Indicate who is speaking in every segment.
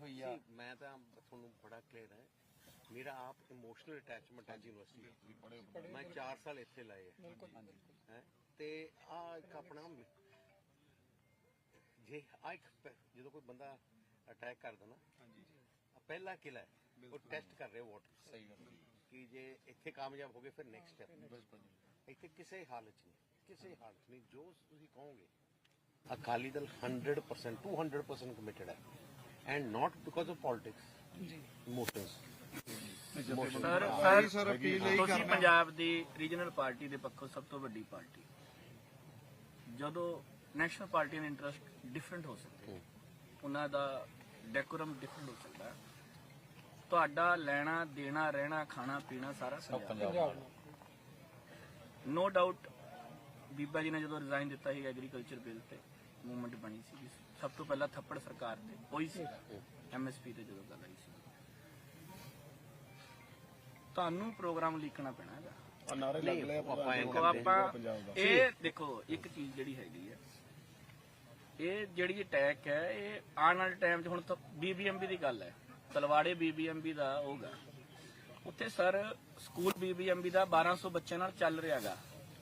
Speaker 1: ਹੋਈ ਆ।
Speaker 2: ਮੈਂ ਤਾਂ ਤੁਹਾਨੂੰ ਬੜਾ ਕਲੀਅਰ ਹੈ। ਮੇਰਾ ਆਪ ਇਮੋਸ਼ਨਲ ਅਟੈਚਮੈਂਟ ਹੈ ਯੂਨੀਵਰਸਿਟੀ ਮੈਂ 4 ਸਾਲ ਇੱਥੇ ਲਾਏ ਹੈ? ਤੇ ਆ ਇੱਕ ਆਪਣਾ ਜੇ ਆ ਇੱਕ ਜਦੋਂ ਕੋਈ ਬੰਦਾ ਅਟੈਕ ਕਰਦਾ ਨਾ ਆਹ ਪਹਿਲਾ ਕਿਲਾ ਹੈ। ਉਹ ਟੈਸਟ ਕਰ ਰਹੇ ਵਾਟਰ
Speaker 1: ਸਹੀ ਗੱਲ
Speaker 2: ਕਿ ਜੇ ਇੱਥੇ ਕਾਮਯਾਬ ਹੋ ਗਏ ਫਿਰ ਨੈਕਸਟ ਸਟੈਪ ਇੱਥੇ ਕਿਸੇ ਹਾਲਤ 'ਚ ਨਹੀਂ। ਕਿਸੇ ਹਾਲਤ ਨਹੀਂ। ਜੋ ਤੁਸੀਂ ਕਹੋਗੇ। ਅਕਾਲੀ ਦਲ 100% 200% ਕਮਿਟਡ ਹੈ and not because of politics ਜੀ ਇਮੋਸ਼ਨਸ
Speaker 3: ਸਰ ਸਰ ਤੁਸੀਂ ਪੰਜਾਬ ਦੀ ਰੀਜਨਲ ਪਾਰਟੀ ਦੇ ਪੱਖੋਂ ਸਭ ਤੋਂ ਵੱਡੀ ਪਾਰਟੀ ਜਦੋਂ ਨੈਸ਼ਨਲ ਪਾਰਟੀ ਦੇ ਇੰਟਰਸਟ ਡਿਫਰੈਂਟ ਹੋ ਸਕਦੇ ਉਹਨਾਂ ਦਾ ਡੈਕੋਰਮ ਡਿਫਰੈਂਟ ਹੋ ਸਕਦਾ ਹੈ। ਤੁਹਾਡਾ ਲੈਣਾ ਦੇਣਾ ਰਹਿਣਾ ਖਾਣਾ ਪੀਣਾ ਸਾਰਾ ਪੰਜਾਬ ਨੋ ਡਾਊਟ ਬੀਬਾ ਜੀ ਨੇ ਜਦੋਂ ਰਿਜ਼ਾਈਨ ਦਿੱਤਾ ਸੀ ਐਗਰੀਕਲਚਰ ਬਿੱਲ ਤੇ ਮੂਵਮੈਂਟ ਬਣੀ ਸੀ ਸਭ ਤੋਂ ਪਹਿਲਾਂ ਥੱਪੜ ਸਰਕਾਰ ਤੇ ਹੋਈ ਸੀ। ਐਮਐਸਪੀ ਤੇ ਜਦੋਂ ਗੱਲ ਆਈ ਸੀ। ਤੁਹਾਨੂੰ ਪ੍ਰੋਗਰਾਮ ਲਿਖਣਾ ਪੈਣਾ ਹੈਗਾ।
Speaker 4: ਨਾਰੇ ਲੱਗ ਲਿਆ
Speaker 2: ਆਪਾਂ ਐਂ
Speaker 3: ਦੇਖੋ
Speaker 2: ਕਰਦੇ
Speaker 3: ਆਪਾਂ ਇਹ ਦੇਖੋ ਇੱਕ ਚੀਜ਼ ਜਿਹੜੀ ਹੈਗੀ ਹੈ ਇਹ ਜਿਹੜੀ ਅਟੈਕ ਹੈ ਇਹ ਆਉਣ ਵਾਲੇ ਟਾਈਮ 'ਚ ਹੁਣ ਤਾਂ ਬੀਬੀਐਮਬੀ ਦੀ ਗੱਲ ਹੈ। ਤਲਵਾੜੇ ਬੀਬੀਐਮਬੀ ਦਾ ਹੋਗਾ ਉੱਥੇ ਸਰ ਸਕੂਲ ਬੀਬੀਐਮਬੀ ਦਾ 1200 ਬੱਚਿਆਂ ਨਾਲ ਚੱਲ ਰਿਹਾਗਾ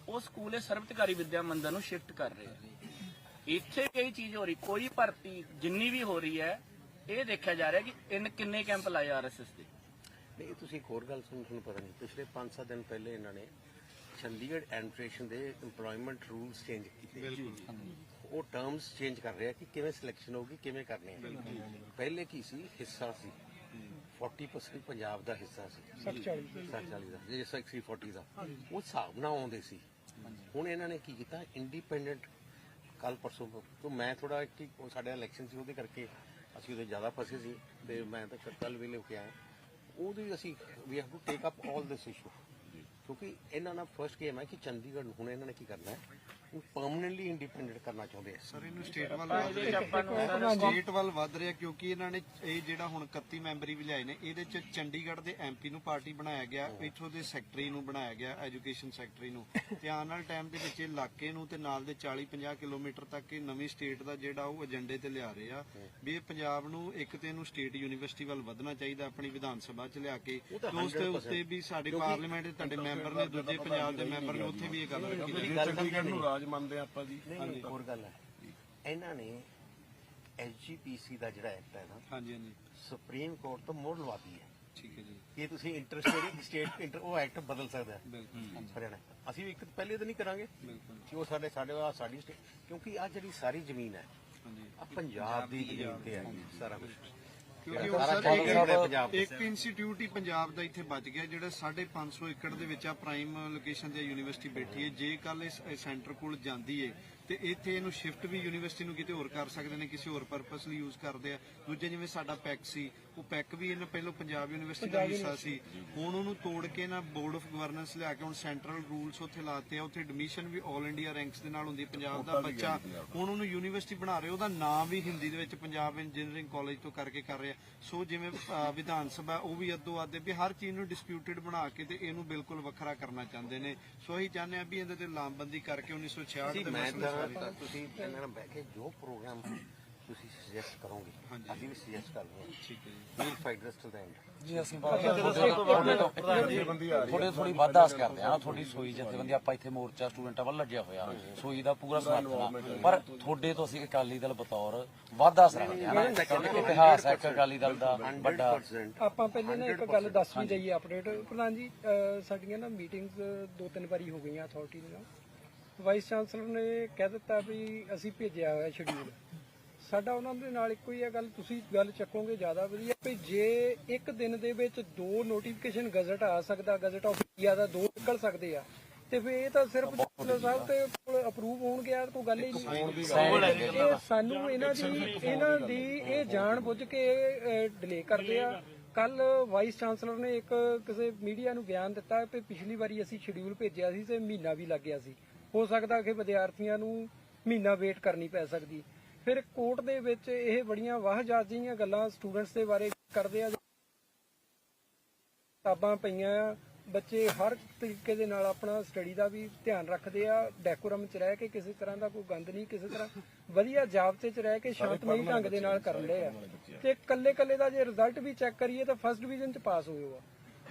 Speaker 3: ਉਹ ਸਕੂਲ ਇਹ ਸਰਵਤਕਾਰੀ ਵਿਦਿਆ ਮੰਦਰ ਨੂੰ ਸ਼ਿਫਟ ਕਰ ਰਹੇ ਆ। ਇੱਥੇ ਕਈ ਚੀਜ਼ ਹੋ ਰਹੀ ਕੋਈ ਭਰਤੀ ਜਿੰਨੀ ਵੀ ਹੋ ਰਹੀ ਹੈ ਇਹ ਦੇਖਿਆ ਜਾ ਰਿਹਾ ਕਿ ਇਹਨ ਕਿੰਨੇ ਕੈਂਪ ਲਾਏ ਆਰਐਸਐਸ ਦੇ।
Speaker 2: ਨਹੀਂ ਤੁਸੀਂ ਇੱਕ ਹੋਰ ਗੱਲ ਸੁਣ ਤੁਹਾਨੂੰ ਪਤਾ ਨਹੀਂ ਪਿਛਲੇ 5-7 ਦਿਨ ਪਹਿਲੇ ਇਹਨਾਂ ਨੇ ਚੰਡੀਗੜ੍ਹ ਐਡਮਿਨਿਸਟ੍ਰੇਸ਼ਨ ਦੇ EMPLOYMENT ਰੂਲਸ ਚੇਂਜ ਕੀਤੇ। ਉਹ ਟਰਮਸ ਚੇਂਜ ਕਰ ਰਿਹਾ ਕਿ ਕਿਵੇਂ ਸਿਲੈਕਸ਼ਨ ਹੋਗੀ ਕਿਵੇਂ ਕਰਨੀ ਹੈ ਪਹਿਲੇ ਕੀ ਸੀ? ਹਿੱਸਾ ਸੀ। 40% ਪੰਜਾਬ ਦਾ ਹਿੱਸਾ ਸੀ। 40 40 ਦਾ। ਜੇ 60 40 ਦਾ। ਉਹ ਹਿਸਾਬ ਨਾਲ ਆਉਂਦੇ ਸੀ। ਹੁਣ ਇਹਨਾਂ ਨੇ ਕੀ ਕੀਤਾ? ਇੰਡੀਪੈਂਡੈਂਟ ਕੱਲ ਪਰਸੋਂ ਤੋਂ। ਮੈਂ ਥੋੜਾ ਕਿ ਸਾਡੇ ਇਲੈਕਸ਼ਨ ਸੀ ਉਹਦੇ ਕਰਕੇ ਅਸੀਂ ਉਹਦੇ ਜ਼ਿਆਦਾ ਫਸੇ ਸੀ ਤੇ ਮੈਂ ਤਾਂ ਕੱਲ ਵੀ ਲੈ ਕੇ ਆਇਆ। ਉਹਦੀ ਅਸੀਂ ਵੀ have to take up 올 this issue ਕਿਉਂਕਿ ਇਹਨਾਂ ਦਾ ਫਰਸਟ ਗੇਮ ਹੈ ਕਿ ਚੰਡੀਗੜ੍ਹ ਨੂੰ ਹੁਣ ਇਹਨਾਂ ਨੇ ਕੀ ਕਰਨਾ ਹੈ? ਉਹ ਪਰਮਨੈਂਟਲੀ ਇੰਡੀਪੈਂਡੈਂਟ ਕਰਨਾ ਚਾਹੁੰਦੇ ਆ।
Speaker 5: ਸਰ ਇਹਨੂੰ ਸਟੇਟ ਵੱਲ ਵੱਧ ਰਿਹਾ। ਸਟੇਟ ਵੱਲ ਵੱਧ ਰਿਹਾ ਕਿਉਂਕਿ ਇਹਨਾਂ ਨੇ ਇਹ ਜਿਹੜਾ ਹੁਣ 31 ਮੈਂਬਰੀ ਵੀ ਲਿਆਏ ਨੇ ਇਹਦੇ ਚ ਚੰਡੀਗੜ੍ਹ ਦੇ ਐਮਪੀ ਨੂੰ ਪਾਰਟੀ ਬਣਾਇਆ ਗਿਆ ਇੱਥੋਂ ਦੇ ਸੈਕਟਰੀ ਨੂੰ ਬਣਾਇਆ ਗਿਆ ਐਜੂਕੇਸ਼ਨ ਸੈਕਟਰੀ ਨੂੰ। ਤੇ ਆਉਣ ਵਾਲੇ ਟਾਈਮ ਦੇ ਵਿੱਚ ਇਹ ਇਲਾਕੇ ਨੂੰ ਤੇ ਨਾਲ ਦੇ 40 50 ਕਿਲੋਮੀਟਰ ਤੱਕ ਇਹ ਨਵੀਂ ਸਟੇਟ ਦਾ ਜਿਹੜਾ ਉਹ ਏਜੰਡੇ ਤੇ ਲਿਆ ਰਹੇ ਆ ਵੀ ਇਹ ਪੰਜਾਬ ਨੂੰ ਇੱਕ ਤੇ ਇਹਨੂੰ ਸਟੇਟ ਯੂਨੀਵਰਸਿਟੀ ਵੱਲ ਵਧਣਾ ਚਾਹੀਦਾ ਆਪਣੀ ਵਿਧਾਨ ਸਭਾ ਚ ਲਿਆ ਕੇ।
Speaker 2: ਤਾਂ
Speaker 5: ਤੇ ਉਸ
Speaker 2: 100%
Speaker 5: ਉੱਤੇ ਵੀ ਸਾਡੇ ਪਾਰਲੀਮੈਂਟ ਦੇ ਤੁਹਾਡੇ ਮੈਂਬਰ ਨੇ ਦੂਜੇ ਪੰਜਾਬ ਦੇ ਮੈਂਬਰ ਨੇ ਉੱਥੇ ਵੀ ਇਹ ਗੱਲ ਰੱਖੀ
Speaker 4: ਚੰਡੀਗੜ੍ਹ ਨੂੰ ਰਾਜ ਮੰਨਦੇ ਆਪਾਂ ਜੀ?
Speaker 2: ਨਹੀਂ ਹੋਰ ਗੱਲ ਹੈ। ਇਹਨਾਂ ਨੇ ਐਸਜੀਪੀਸੀ ਦਾ ਜਿਹੜਾ ਐਕਟ ਹੈ ਨਾ
Speaker 5: ਹਾਂਜੀ ਹਾਂਜੀ।
Speaker 2: ਸੁਪਰੀਮ ਕੋਰਟ ਤੋਂ ਮੋੜ ਲਵਾਤੀ ਹੈ।
Speaker 5: ਠੀਕ ਹੈ ਜੀ।
Speaker 2: ਕਿ ਤੁਸੀਂ ਇੰਟਰਸਟੇਟ ਸਟੇਟ ਉਹ ਐਕਟ ਬਦਲ ਸਕਦਾ ਹੈ।
Speaker 5: ਬਿਲਕੁਲ
Speaker 2: ਹਰਿਆਣਾ। ਅਸੀਂ ਵੀ ਇੱਕ ਪਹਿਲੇ ਤਾਂ ਨਹੀਂ ਕਰਾਂਗੇ
Speaker 5: ਬਿਲਕੁਲ।
Speaker 2: ਕਿ ਉਹ ਸਾਡੇ ਸਾਡੇ ਆ ਸਾਡੀ ਕਿਉਂਕਿ ਆ ਜਿਹੜੀ ਸਾਰੀ ਜ਼ਮੀਨ ਹੈ
Speaker 5: ਹਾਂਜੀ।
Speaker 2: ਆ ਪੰਜਾਬ ਦੀ ਜ਼ਮੀਨ ਤੇ ਹੈ ਸਾਰਾ ਕੁਝ
Speaker 5: ਕਿਉਂਕਿ ਉਹ
Speaker 2: ਸਾਰਾ
Speaker 5: ਇੱਕ- ਇੱਕ ਇੰਸਟੀਚਿਊਟ ਹੀ ਪੰਜਾਬ ਦਾ ਇੱਥੇ ਬਚ ਗਿਆ ਜਿਹੜਾ 550 ਏਕੜ ਦੇ ਵਿੱਚ ਆ ਪ੍ਰਾਈਮ ਲੋਕੇਸ਼ਨ ਤੇ ਯੂਨੀਵਰਸਿਟੀ ਬੈਠੀ ਹੈ। ਜੇ ਕੱਲ ਇਸ ਸੈਂਟਰ ਕੋਲ ਜਾਂਦੀ ਏ ਤੇ ਇੱਥੇ ਇਹਨੂੰ ਸ਼ਿਫਟ ਵੀ ਯੂਨੀਵਰਸਿਟੀ ਨੂੰ ਕਿਤੇ ਹੋਰ ਕਰ ਸਕਦੇ ਨੇ ਕਿਸੇ ਹੋਰ ਪਰਪਸ ਲਈ ਯੂਜ਼ ਕਰਦੇ ਆ। ਦੂਜੇ ਜਿਵੇਂ ਸਾਡਾ ਪੈਕ ਸੀ ਉਹ ਪੈਕ ਵੀ ਇਹਨਾਂ ਪਹਿਲਾਂ ਪੰਜਾਬ ਯੂਨੀਵਰਸਿਟੀ ਦਾ ਹਿੱਸਾ ਸੀ। ਹੁਣ ਉਹਨੂੰ ਤੋੜ ਕੇ ਨਾ ਬੋਰਡ ਆਫ ਗਵਰਨੈਂਸ ਲਿਆ ਕੇ ਹੁਣ ਸੈਂਟਰਲ ਰੂਲਸ ਉੱਥੇ ਲਾਤੇ ਆ। ਉੱਥੇ ਐਡਮਿਸ਼ਨ ਵੀ 올 ਇੰਡੀਆ ਰੈਂਕਸ ਦੇ ਨਾਲ ਹੁੰਦੀ ਪੰਜਾਬ ਦਾ ਬੱਚਾ। ਹੁਣ ਉਹਨੂੰ ਯੂਨੀਵਰਸਿਟੀ ਬਣਾ ਰਹੇ ਉਹਦਾ ਨਾਮ ਵੀ ਹਿੰਦੀ ਦੇ ਵਿੱਚ ਪੰਜਾਬ ਇੰਜੀਨੀਅਰਿੰਗ ਕਾਲਜ ਤੋਂ ਕਰਕੇ ਕਰ ਰਿਹਾ ਸੋ ਜਿਵੇਂ ਵਿਧਾਨ ਸਭਾ ਉਹ ਵੀ ਅੱਧੋ ਅੱਧ ਵੀ ਹਰ ਚੀਜ਼ ਨੂੰ ਡਿਸਪਿਊਟਡ ਬਣਾ ਕੇ ਤੇ ਇਹਨੂੰ ਬਿਲਕੁਲ ਵੱਖਰਾ ਕਰਨਾ ਚਾਹੁੰਦੇ ਨੇ। ਸੋ ਅਸੀਂ ਚਾਹੁੰਦੇ ਆ ਵੀ ਇਹਦੇ ਤੇ ਲਾਮਬੰਦੀ ਕਰਕੇ 1966
Speaker 2: ਅਸੀਂ
Speaker 5: ਦੇ
Speaker 2: ਮੈਂ ਤਾਂ
Speaker 5: ਸਾਰੇ
Speaker 2: ਤੁਸੀਂ ਇਹਨਾਂ ਨਾਲ ਬਹਿ ਕੇ ਜੋ ਪ੍ਰੋਗਰਾਮ ਤੁਸੀਂ ਸੁਜੈਸਟ ਕਰੋਗੇ
Speaker 5: ਹਾਂਜੀ।
Speaker 2: ਅਸੀਂ ਵੀ ਸੁਜੈਸਟ ਕਰ ਰਹੇ ਹਾਂ।
Speaker 5: ਠੀਕ ਹੈ ਜੀ।
Speaker 2: We'll fight this to the end
Speaker 1: ਜੀ ਅਸੀਂ ਬਾਤ ਥੋੜੇ ਥੋੜੀ ਵਾਧਾ ਆਸ ਕਰਦੇ ਹਾਂ ਤੁਹਾਡੀ ਸੋਈ ਜਥੇਬੰਦੀ ਆਪਾਂ ਇੱਥੇ ਮੋਰਚਾ ਸਟੂਡੈਂਟਾਂ ਵੱਲ ਲੱਗਿਆ ਹੋਇਆ। ਸੋਈ ਦਾ ਪੂਰਾ ਸਮਰਥਨ ਆ। ਪਰ ਤੁਹਾਡੇ ਤੋਂ ਅਸੀਂ ਅਕਾਲੀ ਦਲ ਬਤੌਰ ਵਾਧਾ ਆਸ ਰੱਖਦੇ ਹਾਂ ਨਾ ਕਿਉਂਕਿ ਇਤਿਹਾਸ ਹੈ ਇੱਕ ਅਕਾਲੀ ਦਲ ਦਾ ਵੱਡਾ
Speaker 2: 100%
Speaker 6: ਆਪਾਂ ਪਹਿਲੇ ਨਾ ਇੱਕ ਗੱਲ ਦੱਸ ਵੀ ਜਾਈਏ ਅਪਡੇਟ ਪ੍ਰਧਾਨ ਜੀ ਸਾਡੀਆਂ ਨਾ ਮੀਟਿੰਗਸ ਦੋ ਤਿੰਨ ਵਾਰੀ ਹੋ ਗਈਆਂ ਅਥਾਰਟੀ ਦੇ ਨਾਲ। ਵਾਈਸ ਚਾਂਸਲਰ ਨੇ ਕਹਿ ਦਿੱਤਾ ਵੀ ਅਸੀਂ ਭੇਜਿਆ ਹੋਇਆ ਸ਼ਡਿਊਲ ਸਾਡਾ ਉਹਨਾਂ ਦੇ ਨਾਲ ਇੱਕੋ ਹੀ ਹੈ ਗੱਲ ਤੁਸੀਂ ਗੱਲ ਚੱਕੋਗੇ ਜ਼ਿਆਦਾ ਵਧੀਆ। ਵੀ ਜੇ ਇੱਕ ਦਿਨ ਦੇ ਵਿੱਚ ਦੋ ਨੋਟੀਫਿਕੇਸ਼ਨ ਗਜ਼ਟ ਆ ਸਕਦਾ ਗਜ਼ਟ ਆਫ ਇੰਡੀਆ ਦਾ ਦੋ ਨਿਕਲ ਸਕਦੇ ਆ ਤੇ ਫਿਰ ਇਹ ਤਾਂ ਸਿਰਫ ਚਾਂਸਲਰ ਸਾਹਿਬ ਤੇ ਕੋਲ ਅਪਰੂਵ ਹੋਣਗੇ ਯਾਰ ਕੋਈ ਗੱਲ ਹੀ ਨਹੀਂ। ਇਹ ਸਾਨੂੰ ਇਹਨਾਂ ਦੀ ਇਹਨਾਂ ਦੀ ਇਹ ਜਾਣ ਬੁੱਝ ਕੇ ਡਿਲੇ ਕਰਦੇ ਆ। ਕੱਲ ਵਾਈਸ ਚਾਂਸਲਰ ਨੇ ਇੱਕ ਕਿਸੇ ਮੀਡੀਆ ਨੂੰ ਬਿਆਨ ਦਿੱਤਾ ਕਿ ਪਿਛਲੀ ਵਾਰੀ ਅਸੀਂ ਸ਼ਡਿਊਲ ਭੇਜਿਆ ਸੀ ਤੇ ਮਹੀਨਾ ਵੀ ਲੱਗ ਗਿਆ ਸੀ। ਹੋ ਸਕਦਾ ਕਿ ਵਿਦਿਆਰਥੀਆਂ ਨੂੰ ਮਹੀਨਾ ਵੇਟ ਕਰਨੀ ਪੈ ਸਕਦੀ। ਫਿਰ ਕੋਰਟ ਦੇ ਵਿੱਚ ਇਹ ਬੜੀਆਂ ਵਾਹਜਾਜੀਆਂ ਗੱਲਾਂ ਸਟੂਡੈਂਟਸ ਦੇ ਬਾਰੇ ਕਰਦੇ ਆ। ਕਿਤਾਬਾਂ ਪਈਆਂ ਆ। ਬੱਚੇ ਹਰ ਤਰੀਕੇ ਦੇ ਨਾਲ ਆਪਣਾ ਸਟੱਡੀ ਦਾ ਵੀ ਧਿਆਨ ਰੱਖਦੇ ਆ। ਡੈਕੋਰਮ ਚ ਰਹਿ ਕੇ ਕਿਸੇ ਤਰ੍ਹਾਂ ਦਾ ਕੋਈ ਗੰਦ ਨਹੀਂ ਕਿਸੇ ਤਰ੍ਹਾਂ ਵਧੀਆ ਜਾਬਤੇ ਚ ਰਹਿ ਕੇ ਸ਼ਾਂਤਮਈ ਢੰਗ ਦੇ ਨਾਲ ਕਰਨ ਰਹੇ ਆ। ਤੇ ਕੱਲੇ ਕੱਲੇ ਦਾ ਜੇ ਰਿਜ਼ਲਟ ਵੀ ਚੈੱਕ ਕਰੀਏ ਤਾਂ ਫਸਟ ਡਿਵੀਜ਼ਨ ਚ ਪਾਸ ਹੋਏ ਆ।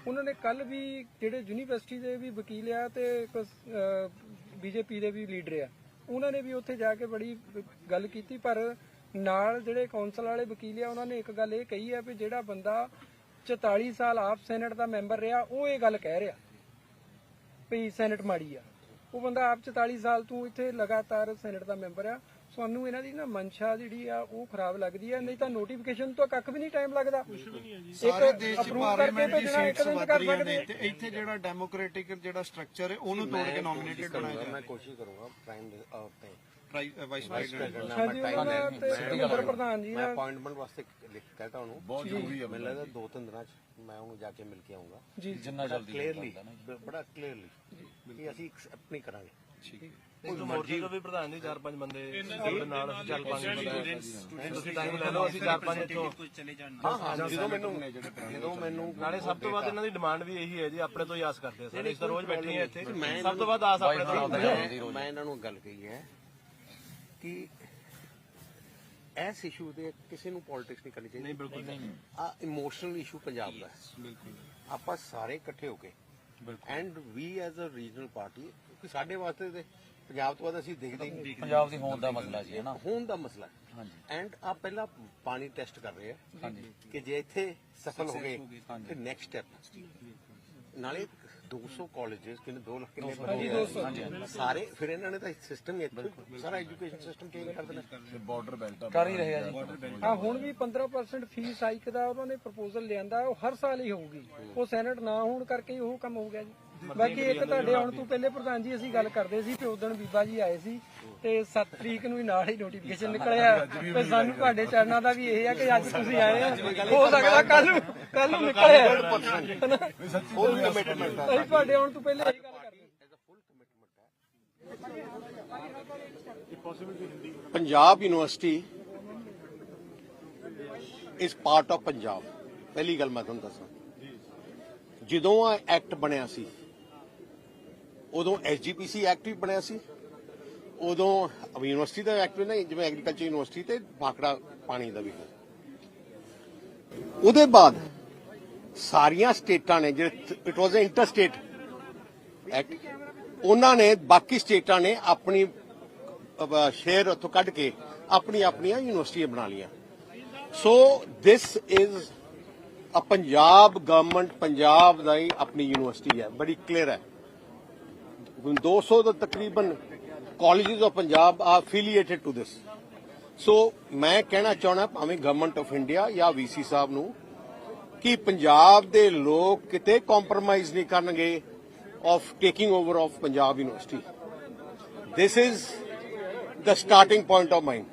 Speaker 6: ਉਹਨਾਂ ਨੇ ਕੱਲ ਵੀ ਜਿਹੜੇ ਯੂਨੀਵਰਸਿਟੀ ਦੇ ਵੀ ਵਕੀਲ ਆ ਤੇ ਬੀਜੇਪੀ ਦੇ ਵੀ ਲੀਡਰ ਆ। ਉਹਨਾਂ ਨੇ ਵੀ ਉੱਥੇ ਜਾ ਕੇ ਬੜੀ ਗੱਲ ਕੀਤੀ, ਪਰ ਨਾਲ ਜਿਹੜੇ ਕੌਂਸਲ ਵਾਲੇ ਵਕੀਲ ਆ, ਉਹਨਾਂ ਨੇ ਇੱਕ ਗੱਲ ਇਹ ਕਹੀ ਆ ਵੀ ਜਿਹੜਾ ਬੰਦਾ 44 ਸਾਲ ਆਪ ਸੈਨੇਟ ਦਾ ਮੈਂਬਰ ਰਿਹਾ, ਉਹ ਇਹ ਗੱਲ ਕਹਿ ਰਿਹਾ ਵੀ ਸੈਨੇਟ ਮਾੜੀ ਆ। ਉਹ ਬੰਦਾ ਆਪ 44 ਸਾਲ ਤੋਂ ਇੱਥੇ ਲਗਾਤਾਰ ਸੈਨੇਟ ਦਾ ਮੈਂਬਰ ਆ ਸਾਨੂੰ ਇਹਨਾਂ ਦੀ ਨਾ ਮਨਸ਼ਾ ਜਿਹੜੀ ਆ ਉਹ ਖਰਾਬ ਲੱਗਦੀ ਆ ਨਹੀਂ ਤਾਂ ਨੋਟੀਫਿਕੇਸ਼ਨ ਤੋਂ ਕੱਖ ਵੀ ਨਹੀਂ ਟਾਈਮ ਲੱਗਦਾ।
Speaker 5: ਸਾਰੇ ਦੇਸ਼ 'ਚ ਪਾਰਲੀਮੈਂਟ ਦੀ ਸੀਟਸ ਵਧ ਰਹੀਆਂ ਨੇ ਤੇ ਇੱਥੇ ਜਿਹੜਾ ਡੈਮੋਕ੍ਰੈਟਿਕ ਜਿਹੜਾ ਸਟਰਕਚਰ ਹੈ ਉਹਨੂੰ ਤੋੜ ਕੇ ਨੋਮੀਨੇਟਡ ਬਣਾਇਆ ਜਾ
Speaker 2: ਮੈਂ ਕੋਸ਼ਿਸ਼ ਕਰੂੰਗਾ ਪ੍ਰਾਈਮ ਤੇ
Speaker 5: ਰਿਹਾ ਵਾਈਸ ਪ੍ਰੈਜ਼ੀਡੈਂਟ
Speaker 6: ਤੇ ਕੇਂਦਰ ਪ੍ਰਧਾਨ ਜੀ
Speaker 2: ਮੈਂ
Speaker 6: ਨਾਲ
Speaker 2: ਅਪਾਇੰਟਮੈਂਟ ਵਾਸਤੇ ਲਿਖ ਕਹਤਾ ਉਹਨੂੰ। ਬਹੁਤ ਜ਼ਰੂਰੀ ਹੈ ਮੈਨੂੰ ਲੱਗਦਾ ਦੋ ਤਿੰਨ ਦਿਨਾਂ ਚ ਮੈਂ ਉਹਨੂੰ ਜਾ ਕੇ ਮਿਲ ਕੇ ਆਊਂਗਾ।
Speaker 6: ਜੀ
Speaker 1: ਜਿੰਨਾ ਜਲਦੀ ਹੋ
Speaker 2: ਕਲੀਅਰਲੀ
Speaker 1: ਸਕਦਾ ਨਾ ਜੀ।
Speaker 2: ਬੜਾ ਕਲੀਅਰਲੀ ਕਿ ਅਸੀਂ accept ਨਹੀਂ ਕਰਾਂਗੇ।
Speaker 4: ਕੋਈ ਮਰਜ਼ੀ ਤੋਂ ਵੀ ਪ੍ਰਧਾਨ ਜੀ ਚਾਰ ਪੰਜ ਬੰਦੇ ਸਾਡੇ ਨਾਲ ਅਸੀਂ ਚੱਲ ਪਾਂਗੇ ਤੁਸੀਂ ਟਾਈਮ ਲੈ ਲਓ ਅਸੀਂ ਚਾਰ ਪੰਜ ਇੱਥੋਂ।
Speaker 2: ਹਾਂ ਹਾਂ ਜਦੋਂ ਮੈਨੂੰ ਜਦੋਂ ਮੈਨੂੰ
Speaker 4: ਨਾਲੇ ਸਭ ਤੋਂ ਵੱਧ ਇਹਨਾਂ ਦੀ ਡਿਮਾਂਡ ਵੀ ਇਹੀ ਹੈ ਜੀ ਆਪਣੇ ਤੋਂ ਹੀ ਆਸ ਕਰਦੇ ਆ ਸਾਰੇ। ਇਸ ਤਾਂ ਰੋਜ਼ ਬੈਠੇ ਆ ਇੱਥੇ।
Speaker 2: ਮੈਂ
Speaker 4: ਸਭ ਤੋਂ ਵੱਧ ਆਸ ਆਪਣੇ ਤੋਂ
Speaker 1: ਬਾਈ
Speaker 4: ਰੱਖਦੇ ਆ।
Speaker 2: ਮੈਂ ਮੈਂ ਇਹਨਾਂ ਨੂੰ ਗੱਲ ਕਹੀ ਹੈ ਕਿ ਇਸ ਇਸ਼ੂ ਦੇ ਕਿਸੇ ਨੂੰ ਪੋਲਿਟਿਕਸ ਨਹੀਂ ਕਰਨੀ ਚਾਹੀਦੀ।
Speaker 4: ਨਹੀਂ ਬਿਲਕੁਲ ਨਹੀਂ।
Speaker 2: ਆ ਇਮੋਸ਼ਨਲ ਇਸ਼ੂ ਪੰਜਾਬ ਦਾ ਹੈ। ਬਿਲਕੁਲ। ਆਪਾਂ ਸਾਰੇ ਇਕੱਠੇ ਹੋ ਕੇ and we as a regional party ਸਾਡੇ ਵਾਸਤੇ ਤੇ ਪੰਜਾਬ ਤੋਂ ਬਾਅਦ ਅਸੀਂ ਦੇਖਦੇ ਹੀ ਨਹੀਂ।
Speaker 1: ਪੰਜਾਬ ਦੀ ਹੋਂਦ ਦਾ ਮਸਲਾ ਜੀ ਹੈ ਨਾ?
Speaker 2: ਹੋਣ ਦਾ ਮਸਲਾ।
Speaker 1: ਹਾਂਜੀ।
Speaker 2: ਐਂਡ ਆ ਪਹਿਲਾਂ ਪਾਣੀ ਟੈਸਟ ਕਰ ਰਹੇ ਆ ਕਿ ਜੇ ਇੱਥੇ ਸਫਲ ਹੋ ਗਏ ਤੇ ਨੈਕਸਟ ਸਟੈਪ ਨਾਲੇ 200 ਕਾਲਜਸ ਕਿੰਨੇ 2 ਲੱਖ ਕਿੰਨੇ ਬਣੇ ਆ? ਸਾਰੇ ਫਿਰ ਇਹਨਾਂ ਨੇ ਤਾਂ ਸਿਸਟਮ ਹੀ ਇੱਥੇ ਸਾਰਾ ਐਜੂਕੇਸ਼ਨ ਸਿਸਟਮ ਚੇਂਜ ਕਰ ਦੇਣਾ।
Speaker 1: ਕਰ ਹੀ ਰਹੇ ਆ ਜੀ।
Speaker 6: ਹਾਂ ਹੁਣ ਵੀ 15% ਫੀਸ ਹਾਈਕ ਦਾ ਉਹਨਾਂ ਨੇ ਪ੍ਰਪੋਜ਼ਲ ਲਿਆਂਦਾ ਉਹ ਹਰ ਸਾਲ ਹੀ ਹੋਊਗੀ। ਉਹ ਸੈਨੇਟ ਨਾ ਹੋਣ ਕਰਕੇ ਹੀ ਉਹ ਕੰਮ ਹੋ ਗਿਆ ਜੀ। ਬਾਕੀ ਇੱਕ ਤੁਹਾਡੇ ਆਉਣ ਤੋਂ ਪਹਿਲੇ ਪ੍ਰਧਾਨ ਜੀ ਅਸੀਂ ਗੱਲ ਕਰਦੇ ਸੀ ਕਿ ਉਦੋਂ ਬੀਬਾ ਜੀ ਆਏ ਸੀ ਤੇ 7 ਤਰੀਕ ਨੂੰ ਹੀ ਨਾਲ ਹੀ ਨੋਟੀਫਿਕੇਸ਼ਨ ਨਿਕਲਿਆ। ਤੇ ਸਾਨੂੰ ਤੁਹਾਡੇ ਚਰਨਾਂ ਦਾ ਵੀ ਇਹ ਆ ਕਿ ਅੱਜ ਤੁਸੀਂ ਆਏ ਆ। ਹੋ। ਸਕਦਾ ਕੱਲ ਨੂੰ ਕੱਲ ਨੂੰ ਨਿਕਲਿਆ।
Speaker 2: ਫੁੱਲ ਕਮਿਟਮੈਂਟ
Speaker 6: ਅਸੀਂ ਤੁਹਾਡੇ ਆਉਣ ਤੋਂ ਪਹਿਲੇ ਇਹ ਗੱਲ ਕਰਦੇ
Speaker 2: ਪੰਜਾਬ ਯੂਨੀਵਰਸਿਟੀ ਇਸ ਪਾਰਟ ਆਫ ਪੰਜਾਬ ਪਹਿਲੀ ਗੱਲ ਮੈਂ ਤੁਹਾਨੂੰ ਦੱਸਾਂ। ਜਦੋਂ ਆ ਐਕਟ ਬਣਿਆ ਸੀ ਉਦੋਂ ਐਸਜੀਪੀਸੀ ਐਕਟ ਵੀ ਬਣਿਆ ਸੀ। ਉਦੋਂ ਯੂਨੀਵਰਸਿਟੀ ਦਾ ਐਕਟ ਵੀ ਨਾ ਜਿਵੇਂ ਐਗਰੀਕਲਚਰ ਯੂਨੀਵਰਸਿਟੀ ਤੇ ਬਾਕੜਾ ਪਾਣੀ ਦਾ ਵੀ ਉਹਦੇ ਬਾਅਦ ਸਾਰੀਆਂ ਸਟੇਟਾਂ ਨੇ, ਜਿਹੜੇ it was inter state act ਉਹਨਾਂ ਨੇ ਬਾਕੀ ਸਟੇਟਾਂ ਨੇ ਆਪਣੀ ਸ਼ੇਅਰ ਉੱਥੋਂ ਕੱਢ ਕੇ ਆਪਣੀ ਆਪਣੀਆਂ ਯੂਨੀਵਰਸਿਟੀਆਂ ਬਣਾ ਲਈਆਂ। So this is a Punjab government Punjab ਦਾ ਹੀ ਆਪਣੀ ਯੂਨੀਵਰਸਿਟੀ ਹੈ, ਬੜੀ ਕਲੀਅਰ ਹੈ। 200 ਦਾ ਤਕਰੀਬਨ colleges of Punjab are affiliated to this so ਮੈਂ ਕਹਿਣਾ ਚਾਹਣਾ ਭਾਵੇਂ ਗਵਰਨਮੈਂਟ ਆਫ ਇੰਡੀਆ ਜਾਂ ਵੀਸੀ ਸਾਹਿਬ ਨੂੰ ਕਿ ਪੰਜਾਬ ਦੇ ਲੋਕ ਕਿਤੇ ਕੰਪਰੋਮਾਈਜ਼ ਨਹੀਂ ਕਰਨਗੇ of taking over of Punjab university this is the starting point of mine.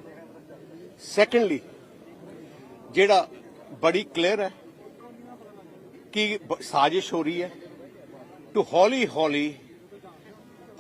Speaker 2: Secondly, ਜਿਹੜਾ ਬੜੀ ਕਲੀਅਰ ਹੈ ਕਿ ਸਾਜ਼ਿਸ਼ ਹੋ ਰਹੀ ਹੈ। ਟੂ ਹੌਲੀ ਹੌਲੀ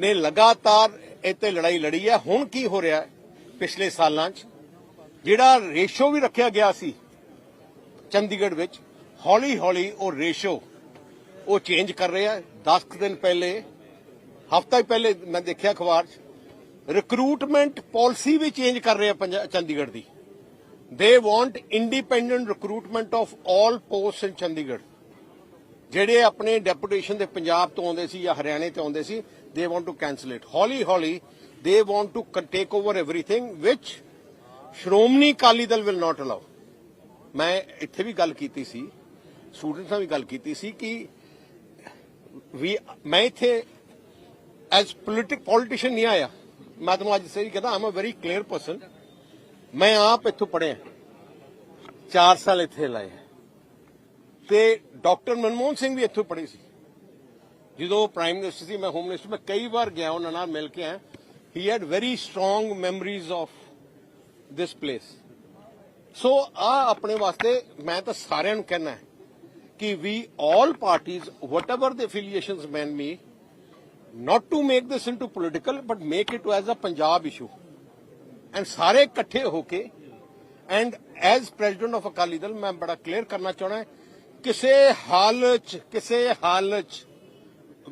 Speaker 2: ਨੇ ਲਗਾਤਾਰ ਇੱਥੇ ਲੜਾਈ ਲੜੀ ਹੈ। ਹੁਣ ਕੀ ਹੋ ਰਿਹਾ ਹੈ ਪਿਛਲੇ ਸਾਲਾਂ 'ਚ? ਜਿਹੜਾ ਰੇਸ਼ੋ ਵੀ ਰੱਖਿਆ ਗਿਆ ਸੀ ਚੰਡੀਗੜ੍ਹ ਵਿੱਚ, ਹੌਲੀ ਹੌਲੀ ਉਹ ਰੇਸ਼ੋ ਉਹ ਚੇਂਜ ਕਰ ਰਿਹਾ 10 ਦਿਨ ਪਹਿਲੇ, ਹਫਤਾ ਹੀ ਪਹਿਲੇ ਮੈਂ ਦੇਖਿਆ ਅਖਬਾਰ 'ਚ ਰਿਕਰੂਟਮੈਂਟ ਪਾਲਿਸੀ ਵੀ ਚੇਂਜ ਕਰ ਰਿਹਾ ਪੰਜਾ- ਚੰਡੀਗੜ੍ਹ ਦੀ। They want independent recruitment of all post in Chandigarh. ਜਿਹੜੇ ਆਪਣੇ ਡੈਪੂਟੇਸ਼ਨ ਦੇ ਪੰਜਾਬ ਤੋਂ ਆਉਂਦੇ ਸੀ ਜਾਂ ਹਰਿਆਣੇ ਤੋਂ ਆਉਂਦੇ ਸੀ they want to cancel it. Holly holly, they want to take over everything which Shiromani Akali Dal will not allow ਮੈਂ ਇੱਥੇ ਵੀ ਗੱਲ ਕੀਤੀ ਸੀ ਸਟੂਡੈਂਟਸ ਨਾਲ ਵੀ ਗੱਲ ਕੀਤੀ ਸੀ ਕਿ ਵੀ ਮੈਂ ਇੱਥੇ ਐਸ ਪੋਲਿਟਿਕ ਪੋਲਿਟਿਸ਼ੀਅਨ ਨਹੀਂ ਆਇਆ ਮੈਂ ਤੁਹਾਨੂੰ ਅੱਜ ਸਹੀ ਕਹਦਾ I'm a very clear person ਮੈਂ ਆਪ ਇੱਥੋਂ ਪੜਿਆ 4 ਸਾਲ ਇੱਥੇ ਲਾਏ ਤੇ ਡਾਕਟਰ ਮਨਮੋਹਨ ਸਿੰਘ ਵੀ ਇੱਥੋਂ ਪੜੇ ਸੀ ਜਦੋਂ ਪ੍ਰਾਈਮ ਮਿਨਿਸਟਰ ਸੀ ਮੈਂ ਹੋਮ ਮਿਨਿਸਟਰ ਮੈਂ ਕਈ ਵਾਰ ਗਿਆ ਉਹਨਾਂ ਨਾਲ ਮਿਲ ਕੇ ਆਇਆ ਹੀ had very strong memories of this place so ਆ ਆਪਣੇ ਵਾਸਤੇ ਮੈਂ ਤਾਂ ਸਾਰਿਆਂ ਨੂੰ ਕਹਿਣਾ ਹੈ ਕਿ ਵੀ all parties, whatever the affiliations may be not to make this into political, but make it as a punjab issue. And ਸਾਰੇ ਇਕੱਠੇ ਹੋ ਕੇ and as president of Akali Dal ਮੈਂ ਬੜਾ ਕਲੀਅਰ ਕਰਨਾ ਚਾਹਣਾ ਕਿਸੇ ਹਾਲ ਚ ਕਿਸੇ ਹਾਲ ਚ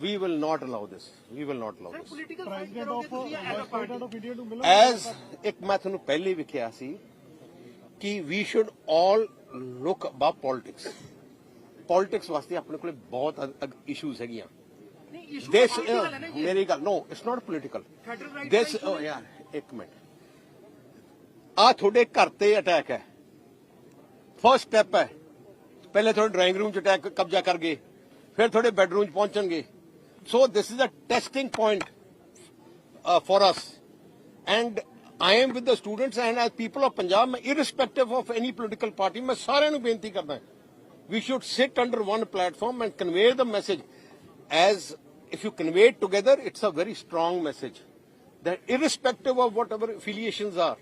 Speaker 2: we will not allow this. We will not allow this. As ਇੱਕ ਮੈਂ ਤੁਹਾਨੂੰ ਪਹਿਲੇ ਵੀ ਕਿਹਾ ਸੀ ਕਿ we should all look above politics politics ਵਾਸਤੇ ਆਪਣੇ ਕੋਲੇ ਬਹੁਤ ਇਸ਼ੂਜ਼ ਹੈਗੀਆਂ। ਦਿਸ ਮੇਰੀ ਗੱਲ ਨੋ ਇਟਸ ਨਾਟ ਪੋਲਿਟਿਕਲ ਦਿਸ ਯਾਰ ਇੱਕ ਮਿੰਟ। ਆ ਤੁਹਾਡੇ ਘਰ ਤੇ ਅਟੈਕ ਹੈ। ਫਰਸਟ ਸਟੈਪ ਹੈ। ਪਹਿਲੇ ਤੁਹਾਡੇ ਡਰਾਇੰਗ ਰੂਮ ਚ ਅਟੈਕ ਕਬਜ਼ਾ ਕਰ ਗਏ। ਫਿਰ ਤੁਹਾਡੇ ਬੈਡਰੂਮ ਚ ਪਹੁੰਚਣਗੇ। So this is a testing point uh, for us. And I am with the students and as people of Punjab, ਮੈਂ irrespective of any political party, ਮੈਂ ਸਾਰਿਆਂ ਨੂੰ ਬੇਨਤੀ ਕਰਦਾ we should sit under one platform and convey the message as if you convey it together, it's a very strong message that irrespective of whatever affiliations are,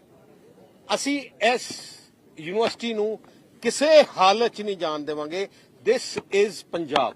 Speaker 2: ਅਸੀਂ ਇਸ university ਨੂੰ ਕਿਸੇ ਹਾਲਤ 'ਚ ਨਹੀਂ ਜਾਣ ਦੇਵਾਂਗੇ this is Punjab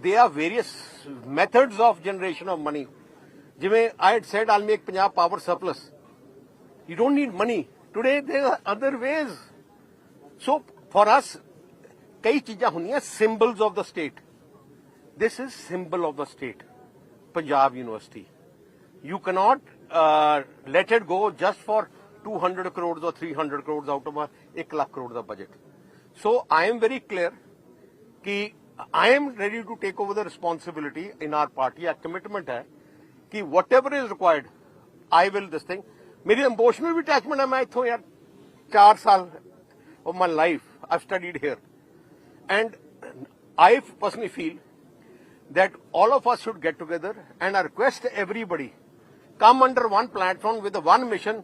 Speaker 2: there are various methods of generation of money ਜਿਵੇਂ I had said I'll make Punjab power surplus You don't need money. Today there are other ways. So for us, ਕਈ ਚੀਜ਼ਾਂ ਹੁੰਦੀਆਂ symbols of the state. This is symbol of the state. Punjab University. You cannot uh, let it go just for 200 crores or 300 crores out of a 1 lakh crore the budget. So I am very clear ਕਿ I am ready to take over the responsibility in our party. Our commitment ਹੈ ਕਿ whatever is required, I will this thing. ਮੇਰੀ emotional ਵੀ attachment ਹੈ ਮੈਂ ਇੱਥੋਂ ਯਾਰ 4 ਸਾਲ of my life I've studied here. And I personally feel that all of us should get together and I request everybody come under one platform with the one mission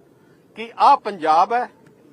Speaker 2: ਕਿ ਆ ਪੰਜਾਬ ਹੈ